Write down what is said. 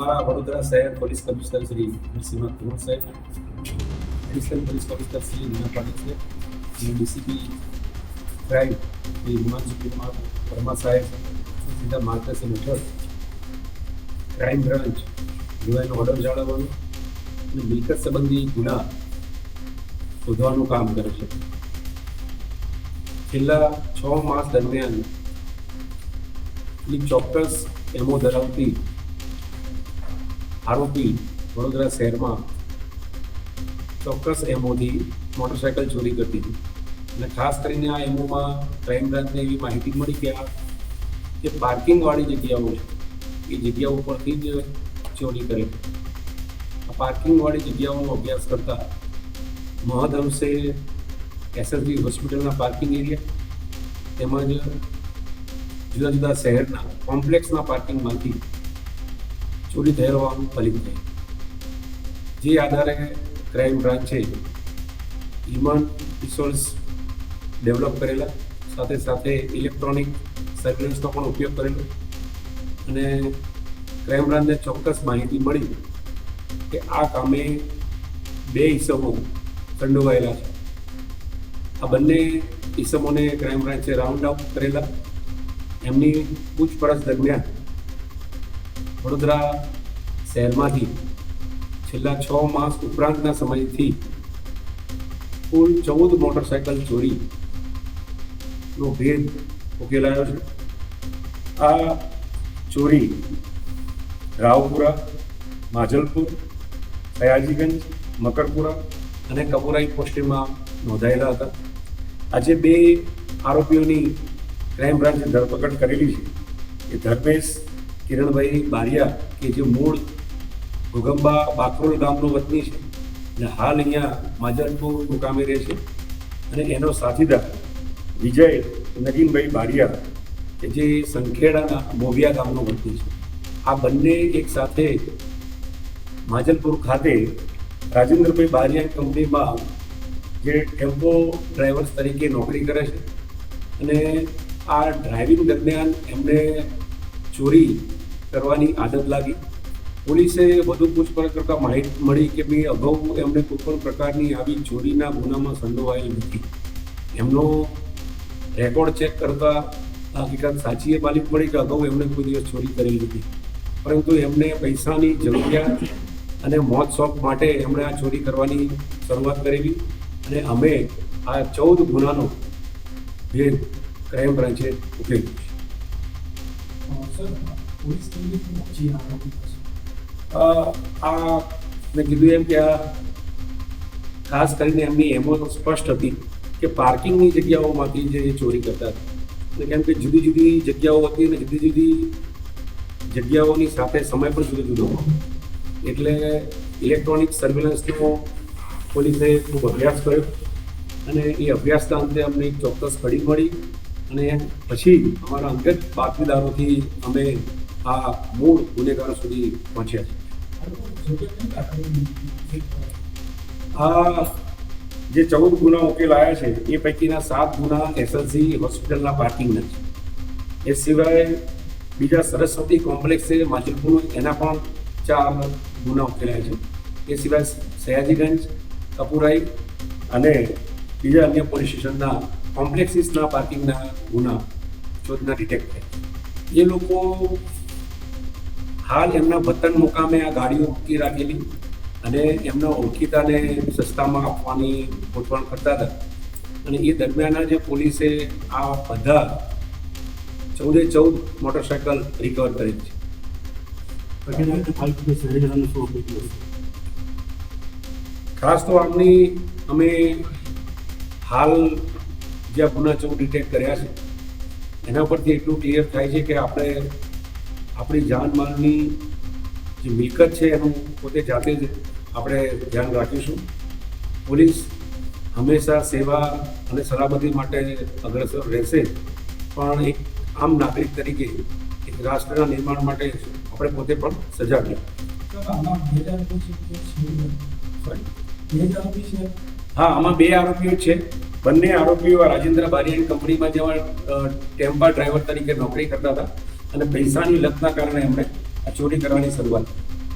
અમારા વડોદરા શહેર police commissioner Shri Narsinh Kumar સાહેબ additional police commissioner Shri Nina Patil અને ડીસીપી ક્રાઇમ શ્રી હિમાંશુ કુમાર વર્મા સાહેબ સીધા માર્ગદર્શન હેઠળ ક્રાઇમ બ્રાન્ચ યુવાનો ઓર્ડર જાળવવાનું અને મિલકત સંબંધી ગુના શોધવાનું કામ કરે છે. છેલ્લા છ માસ દરમિયાન ચોક્કસ એમો ધરાવતી આરોપી વડોદરા શહેરમાં ચોક્કસ એમઓથી મોટરસાયકલ ચોરી કરતી હતી. અને ખાસ કરીને આ એમઓમાં ક્રાઇમ બ્રાન્ચને એવી માહિતી મળી કે આ જે પાર્કિંગવાળી જગ્યાઓ છે, એ જગ્યાઓ પરથી જ ચોરી કરે. આ પાર્કિંગવાળી જગ્યાઓનો અભ્યાસ કરતા મહદઅંશે એસએસબી હોસ્પિટલના પાર્કિંગ એરિયા તેમજ જુદા જુદા શહેરના કોમ્પ્લેક્સના પાર્કિંગમાંથી ચોરી થયેલ હોવાનું ફલિત થયું જે આધારે ક્રાઇમ બ્રાન્ચે હ્યુમન રિસોર્સ ડેવલપ કરેલા, સાથે સાથે ઇલેક્ટ્રોનિક સર્વેલન્સનો પણ ઉપયોગ કરેલો. અને ક્રાઇમ બ્રાન્ચને ચોક્કસ માહિતી મળી કે આ કામે બે ઈસમો સંડોવાયેલા છે. આ બંને ઈસમોને ક્રાઇમ બ્રાન્ચે રાઉન્ડ અપ કરેલા. એમની પૂછપરછ દરમિયાન વડોદરા શહેરમાંથી છેલ્લા છ માસ ઉપરાંતના સમયથી કુલ ચૌદ મોટરસાયકલ ચોરી નો ભેદ ઉકેલાયો છે. આ ચોરી રાવપુરા, માજલપુર, સયાજીગંજ, મકરપુરા અને કપુરાઈ પોસ્ટીમાં નોંધાયેલા હતા. આજે બે આરોપીઓની ક્રાઇમ બ્રાન્ચે ધરપકડ કરેલી છે. એ ધર્મેશ કિરણભાઈ બારિયા કે જે મૂળ ઘોગંબા બાકરોલ ગામનો વતની છે અને હાલ અહીંયા માજલપુર મુકામે રહે છે. અને એનો સાથીદાર વિજય નગીનભાઈ બારિયા કે જે સંખેડાના મોવિયા ગામનો વતની છે. આ બંને એક સાથે માજલપુર ખાતે રાજેન્દ્રભાઈ બારિયા કંપનીમાં જે ટેમ્પો ડ્રાઈવર્સ તરીકે નોકરી કરે છે. અને આ ડ્રાઇવિંગ દરમિયાન એમને ચોરી કરવાની આદત લાગી. પોલીસે વધુ પૂછપરછ કરતા માહિતી મળી કે ભાઈ અગાઉ એમને કોઈ પણ પ્રકારની આવી ચોરીના ગુનામાં સંડોવાયેલ નથી. એમનો રેકોર્ડ ચેક કરતા હકીકત સાચી એ માલિક મળી કે અગાઉ એમણે કોઈ દિવસ ચોરી કરેલી નથી. પરંતુ એમને પૈસાની જરૂરિયાત અને મોત શોખ માટે એમણે આ ચોરી કરવાની શરૂઆત કરેલી અને અમે આ ચૌદ ગુનાનો ભેદ ક્રાઇમ બ્રાન્ચે ઉકેલ્યો છે. પોલીસ કેવી પહોંચી આરોપી આ મેં કીધું એમ કે આ ખાસ કરીને એમની એમો સ્પષ્ટ હતી કે પાર્કિંગની જગ્યાઓમાંથી જે ચોરી કરતા હતા. કેમ કે જુદી જુદી જગ્યાઓ હતી અને જુદી જુદી જગ્યાઓની સાથે સમય પણ જુદો જુદો એટલે ઇલેક્ટ્રોનિક સર્વેલન્સનો પોલીસે ખૂબ અભ્યાસ કર્યો અને એ અભ્યાસના અંતે અમને એક ચોક્કસ કડી મળી અને પછી અમારા અંગત બાતમીદારોથી અમે આ મૂળ ગુનેગારો સુધી પહોંચ્યા છે. આ જે ચૌદ ગુના ઉકેલાયા છે, એ પૈકીના સાત ગુના એસએલસી હોસ્પિટલના પાર્કિંગના છે. એ સિવાય બીજા સરસ્વતી કોમ્પ્લેક્સ છે માજલપુર એના પણ ચાર ગુના ઉકેલાયા છે. એ સિવાય સયાજીગંજ, કપુરાઈ અને બીજા અન્ય પોલીસ સ્ટેશનના કોમ્પ્લેક્સીસના પાર્કિંગના ગુના ચોથના ડિટેક્ટ થયા એ લોકો હાલ એમના વતન મુકામે આ ગાડીઓ મૂકી રાખેલી અને એમના ઓળખીતાને સસ્તામાં આપવાની ગોઠવણ કરતા હતા. અને એ દરમિયાન જે પોલીસે આ બધા ચૌદે ચૌદ મોટરસાયકલ રિકવર કરી છે. ખાસ તો આમની અમે હાલ જે ગુના ચૌદ ડિટેક્ટ કર્યા છે એના પરથી એટલું ક્લિયર થાય છે કે આપણે આપણી જાનમાલની જે મિલકત છે એનું પોતે જાતે જ આપણે ધ્યાન રાખીશું. પોલીસ હંમેશા સેવા અને સલામતી માટે અગ્રસર રહેશે પણ એક આમ નાગરિક તરીકે એક રાષ્ટ્રના નિર્માણ માટે આપણે પોતે પણ સજાગ હા આમાં બે આરોપીઓ છે. બંને આરોપીઓ રાજેન્દ્ર બારિયાની કંપનીમાં જેવા ટેમ્પા ડ્રાઈવર તરીકે નોકરી કરતા હતા. અને પૈસાની લતના કારણે એમણે આ ચોરી કરવાની શરૂઆત